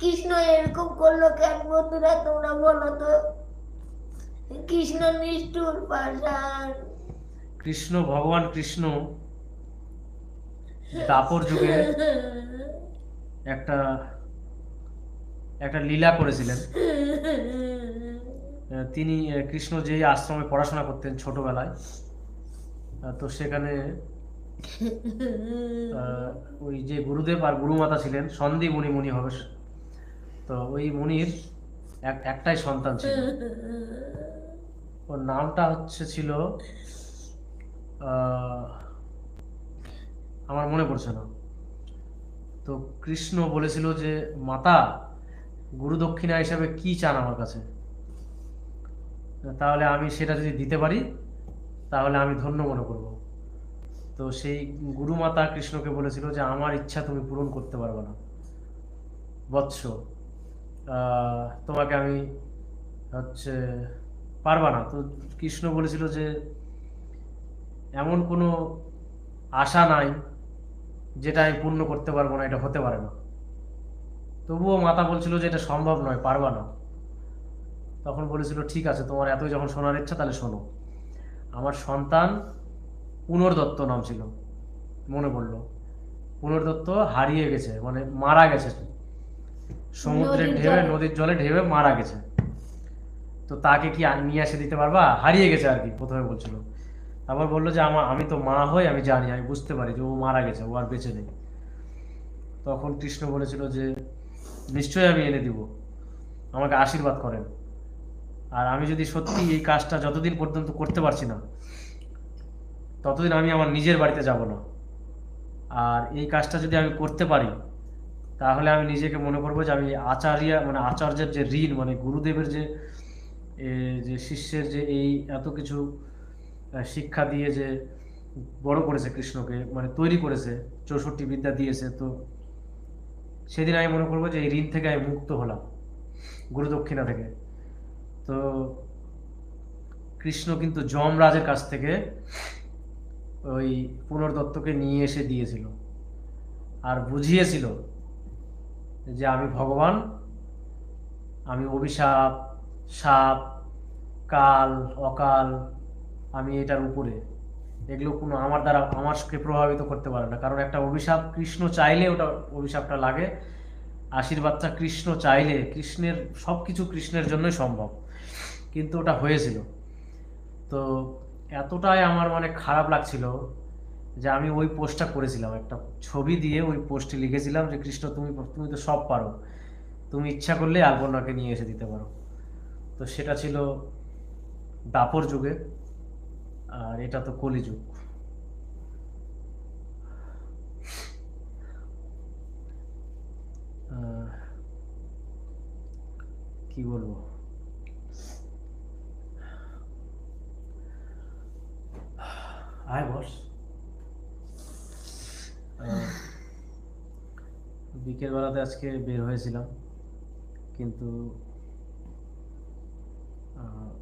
কৃষ্ণ এরকম করল কেন বন্ধুরা? তোমরা বলো তো। কৃষ্ণ নিষ্ঠুর পাষাণ। কৃষ্ণ ভগবান কৃষ্ণ, দাপর যুগে একটা একটা লীলা করেছিলেন। তিনি কৃষ্ণ যেই আশ্রমে পড়াশোনা করতেন ছোটবেলায় তো সেখানে ওই যে গুরুদেব আর গুরুমাতা ছিলেন, সন্দীপ মুনি মুনি হবে তো ওই মুনির এক, একটাই সন্তান ছিল। ওর নামটা হচ্ছে ছিল আমার মনে পড়ছে না। তো কৃষ্ণ বলেছিল যে, মাতা, গুরু দক্ষিণা হিসাবে কি চান আমার কাছে? তাহলে আমি সেটা যদি দিতে পারি, তাহলে আমি ধন্য মনে করব। তো সেই গুরুমাতা কৃষ্ণকে বলেছিল যে, আমার ইচ্ছা তুমি পূরণ করতে পারবে না। বৎস। তোমাকে আমি হচ্ছে পারবা না। তো কৃষ্ণ বলেছিল যে, এমন কোনো আশা নাই যেটা আমি পূর্ণ করতে পারব না, এটা হতে পারে না। তবুও মাতা বলছিল যে, এটা সম্ভব নয়, পারবা না। তখন বলেছিল, ঠিক আছে, তোমার এতই যখন শোনার ইচ্ছা, তাহলে শোনো। আমার সন্তান পুনর্দত্ত নাম ছিল, মনে পড়ল। পুনর্দত্ত হারিয়ে গেছে মানে মারা গেছে। সমুদ্রের ঢেবে নদীর জলে ঢেবে মারা গেছে। তো তাকে কি নিয়ে এসে দিতে পারবা? হারিয়ে গেছে আর কি প্রথমে বলছিল। তারপর বলল যে আমার আমি তো মা হই আমি জানি আমি বুঝতে পারি যে ও মারা গেছে ও আর বেঁচে নেই। তখন কৃষ্ণ বলেছিল যে নিশ্চয়ই আমি এনে দিব। আমাকে আশীর্বাদ করেন। আর আমি যদি সত্যি এই কাজটা যতদিন পর্যন্ত করতে পারছি না ততদিন আমি আমার নিজের বাড়িতে যাব না। আর এই কাজটা যদি আমি করতে পারি তাহলে আমি নিজেকে মনে করব যে আমি আচার্য মানে আচার্যের যে ঋণ মানে গুরুদেবের যে যে শিষ্যের যে এই এত কিছু শিক্ষা দিয়ে যে বড় করেছে কৃষ্ণকে মানে তৈরি করেছে, চৌষট্টি বিদ্যা দিয়েছে, তো সেদিন আমি মনে করব যে এই ঋণ থেকে আমি মুক্ত হলাম গুরুদক্ষিণা থেকে। তো কৃষ্ণ কিন্তু যমরাজের কাছ থেকে ওই পুনর্দত্তকে নিয়ে এসে দিয়েছিল। আর বুঝিয়েছিল যে আমি ভগবান, আমি অভিশাপ, সাপ, কাল, অকাল, আমি এটার উপরে। এগুলো কোনো আমার দ্বারা আমাকে প্রভাবিত করতে পারে না। কারণ একটা অভিশাপ কৃষ্ণ চাইলে ওটা অভিশাপটা লাগে আশীর্বাদটা কৃষ্ণ চাইলে, কৃষ্ণের সব কিছু কৃষ্ণের জন্যই সম্ভব। কিন্তু ওটা হয়েছিল। তো এতটাই আমার মানে খারাপ লাগছিল যে আমি ওই পোস্টটা করেছিলাম, একটা ছবি দিয়ে ওই পোস্টে লিখেছিলাম যে, কৃষ্ণ, তুমি তুমি তো সব পারো। তুমি ইচ্ছা করলে আলপনাকে নিয়ে এসে দিতে পারো। তো সেটা ছিল দাপর যুগে, আর এটা তো কলিযুগ। কি বলব? আয় বস। বিকেলবেলাতে আজকে বের হয়েছিলাম। কিন্তু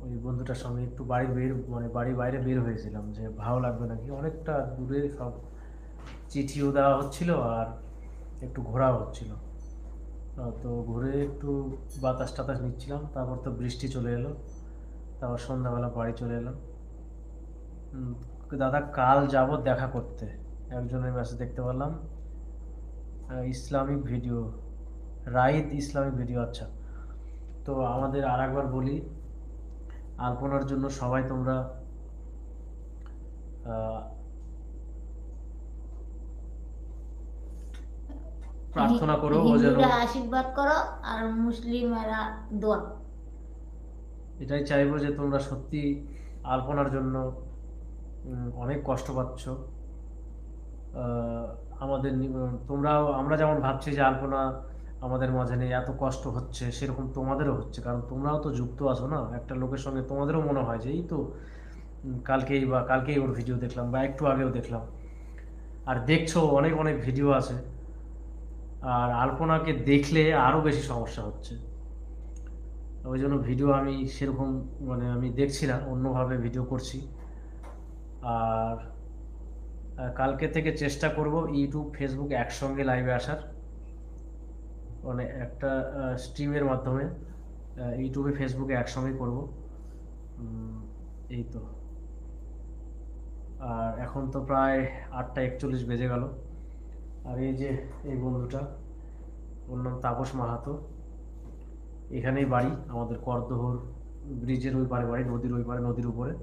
ওই বন্ধুটার সঙ্গে একটু বাড়ির বের মানে বাড়ির বাইরে বের হয়েছিলাম যে ভালো লাগবে নাকি। অনেকটা দূরে সব চিঠিও দেওয়া হচ্ছিল আর একটু ঘোরাও হচ্ছিল। তো ঘুরে একটু বাতাস টাতাস নিচ্ছিলাম, তারপর তো বৃষ্টি চলে এলো, তারপর সন্ধ্যাবেলা বাড়ি চলে এলাম। দাদা কাল যাব দেখা করতে। একজনের মেসেজ দেখতে পারলাম ইসলামিক ভিডিও রাইদ ইসলামিক ভিডিও আচ্ছা। তো আমাদের আর একবার বলি আলপনার জন্য সবাই তোমরা প্রার্থনা করো ও যেন আশীর্বাদ করো আর মুসলিমেরা দোয়া। এটাই চাইব যে তোমরা সত্যি আলপনার জন্য অনেক কষ্ট পাচ্ছ। আহ, আমাদের তোমরাও, আমরা যেমন ভাবছি যে আলপনা আমাদের মাঝে নেই, এত কষ্ট হচ্ছে, সেরকম তোমাদেরও হচ্ছে। কারণ তোমরাও তো যুক্ত আছো না? একটা লোকের সঙ্গে তোমাদেরও মনে হয় যে, এই তো কালকেই বা, কালকেই ওর ভিডিও দেখলাম বা একটু আগেও দেখলাম। আর দেখছ, অনেক অনেক ভিডিও আছে। আর আলপনাকে দেখলে আরও বেশি সমস্যা হচ্ছে। ওই জন্য ভিডিও আমি সেরকম মানে আমি দেখছি না, অন্যভাবে ভিডিও করছি। আর কালকে থেকে চেষ্টা করব ইউটিউব, ফেসবুক একসঙ্গে লাইভে আসার। মানে একটা স্ট্রিমের মাধ্যমে ইউটিউবে ফেসবুকে একসঙ্গেই করব। এই তো। আর এখন তো প্রায় আটটা একচল্লিশ বেজে গেল। আর এই যে, এই বন্ধুটা, ওর নাম তাপস মাহাতো। এখানেই বাড়ি, আমাদের করদহর ব্রিজের ওই পারে বাড়ি, নদীর ওই পারে, নদীর উপরে।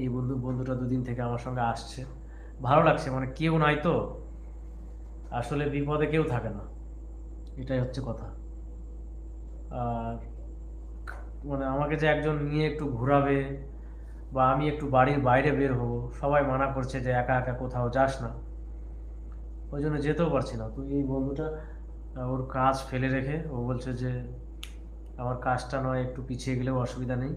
এই বন্ধু, বন্ধুটা দুদিন থেকে আমার সঙ্গে আসছে। ভালো লাগছে মানে কেউ নাই তো। আসলে বিপদে কেউ থাকে না। এটাই হচ্ছে কথা। আর মানে আমাকে যে একজন নিয়ে একটু ঘোরাবে বা আমি একটু বাড়ির বাইরে বের হব, সবাই মানা করছে যে একা একা কোথাও যাস না। ওই জন্য যেতেও পারছি না। তুই এই বন্ধুটা ওর কাজ ফেলে রেখে ও বলছে যে, আমার কাজটা নয়, একটু পিছিয়ে গেলেও অসুবিধা নেই।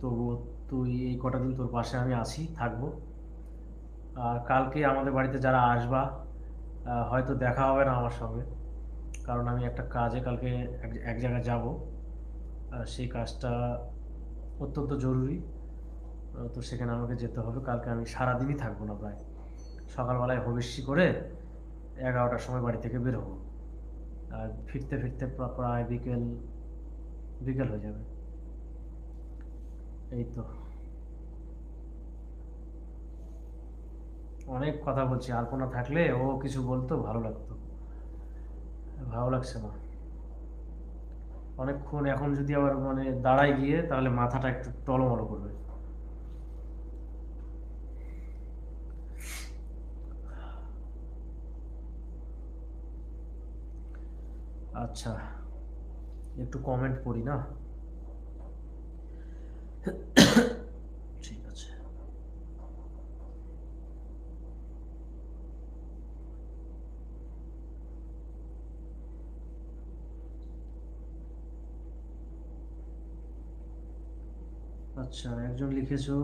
তবুও তুই এই কটা দিন তোর পাশে আমি আছি, থাকব। আর কালকে আমাদের বাড়িতে যারা আসবা হয়তো দেখা হবে না আমার সঙ্গে। কারণ আমি একটা কাজে কালকে এক জায়গায় যাব। সেই কাজটা অত্যন্ত জরুরি। তো সেখানে আমাকে যেতে হবে। কালকে আমি সারাদিনই থাকব না প্রায়। সকালবেলায় হবিষ্যি করে এগারোটার সময় বাড়ি থেকে বের হব। আর ফিরতে ফিরতে প্রায় বিকেল বিকেল হয়ে যাবে। এই তো অনেক কথা বলছি আলপনা থাকলে ও কিছু বলতো, ভালো লাগতো। ভালো লাগছে না। অনেকক্ষণ এখন যদি আবার মানে দাঁড়ায় গিয়ে, তাহলে মাথাটা একটু টলমলো করবে। আচ্ছা একটু কমেন্ট পড়ি না ঠিক আছে আচ্ছা একজন লিখেছো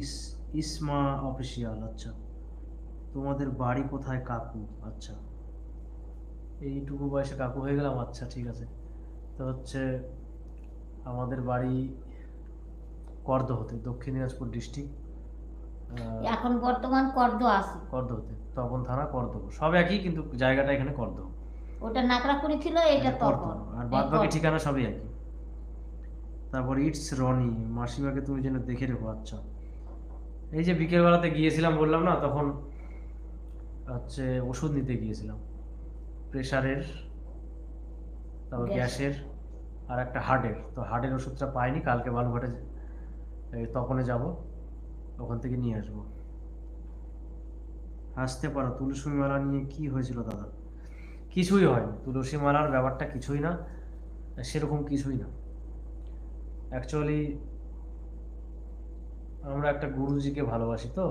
ইস ইসমা অফিসিয়াল আচ্ছা। তোমাদের বাড়ি কোথায় কাকু? আচ্ছা। এইটুকু বয়সে কাকু হয়ে গেলাম? আচ্ছা ঠিক আছে। তো হচ্ছে আমাদের বাড়ি করদহতে দক্ষিণ দিনাজপুর ডিস্ট্রিক্ট। এখন বর্তমান কর্দ আছে করদহতে তপন থানা করদহ। সব একই কিন্তু জায়গাটা এখানে করদহ। ওটা নাকড়াকুড়ি ছিল এটা তখন আর বাদ বাকি ঠিকানা সবই একই। তারপর ইটস রনি মাসিমাকে তুমি যেন দেখে রেখো আচ্ছা। এই যে বিকেলবেলাতে গিয়েছিলাম বললাম না তখন হচ্ছে ওষুধ নিতে গিয়েছিলাম। প্রেশারের তারপর গ্যাসের আর একটা হার্টের। তো হার্টের ওষুধটা পাইনি কালকে বালুঘাটে এই তপনে যাব ওখান থেকে নিয়ে আসব। হাসতে পারো তুলসী মেলা নিয়ে কি হয়েছিল দাদা? কিছুই হয়নি। তুলসী মালার ব্যাপারটা কিছুই না সেরকম কিছুই না। অ্যাকচুয়ালি আমরা একটা গুরুজিকে ভালোবাসি তো।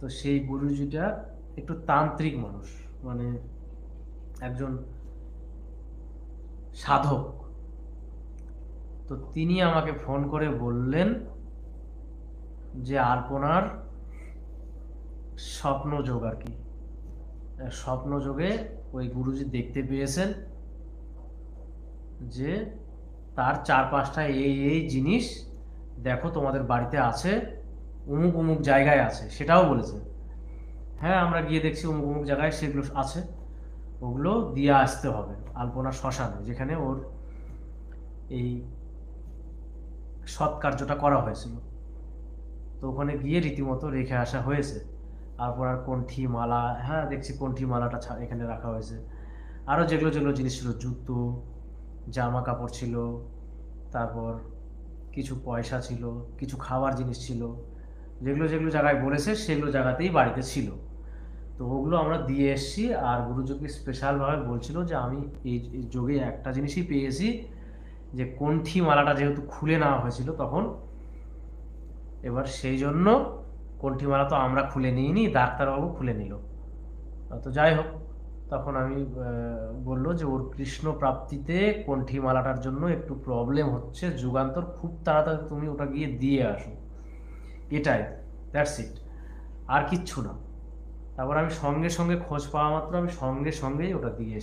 তো সেই গুরুজিটা একটু তান্ত্রিক মানুষ মানে একজন সাধক। তো তিনি আমাকে ফোন করে বললেন যে আলপনার স্বপ্ন যোগ আর কি। স্বপ্ন যোগে ওই গুরুজি দেখতে পেয়েছেন যে তার চার পাঁচটা এই এই জিনিস দেখো তোমাদের বাড়িতে আছে অমুক অমুক জায়গায় আছে, সেটাও বলেছে। হ্যাঁ আমরা গিয়ে দেখছি অমুক অমুক জায়গায় সেগুলো আছে, ওগুলো দিয়ে আসতে হবে, আলপনা শ্মশানে, যেখানে ওর এই সৎ কার্যটা করা হয়েছিল। তো ওখানে গিয়ে রীতিমতো রেখে আসা হয়েছে। তারপর আর কণ্ঠি মালা হ্যাঁ দেখছি কণ্ঠি মালাটা এখানে রাখা হয়েছে। আরও যেগুলো যেগুলো জিনিস ছিল, জুতো জামা কাপড় ছিল, তারপর কিছু পয়সা ছিল, কিছু খাবার জিনিস ছিল। যেগুলো যেগুলো জায়গায় বলেছে, সেগুলো জায়গাতেই বাড়িতে ছিল। তো ওগুলো আমরা দিয়ে এসেছি আর গুরুযোগী স্পেশালভাবে বলছিল যে আমি এই এই যোগে একটা জিনিসই পেয়েছি যে কণ্ঠি মালাটা যেহেতু খুলে নেওয়া হয়েছিল তখন, এবার সেই জন্য কণ্ঠি মালা তো আমরা খুলে নিইনি, ডাক্তারবাবু খুলে নিল। তো যাই হোক তখন আমি বলল যে ওর কৃষ্ণ প্রাপ্তিতে কণ্ঠি মালাটার জন্য একটু প্রবলেম হচ্ছে। যুগান্তর, খুব তাড়াতাড়ি তুমি ওটা গিয়ে দিয়ে আসো। এটাই দ্যাটস ইট আর কিচ্ছু না। তারপর আমি সঙ্গে সঙ্গে খোঁজ পাওয়া মাত্র আমি সঙ্গে সঙ্গেই ওটা দিয়ে এসেছি।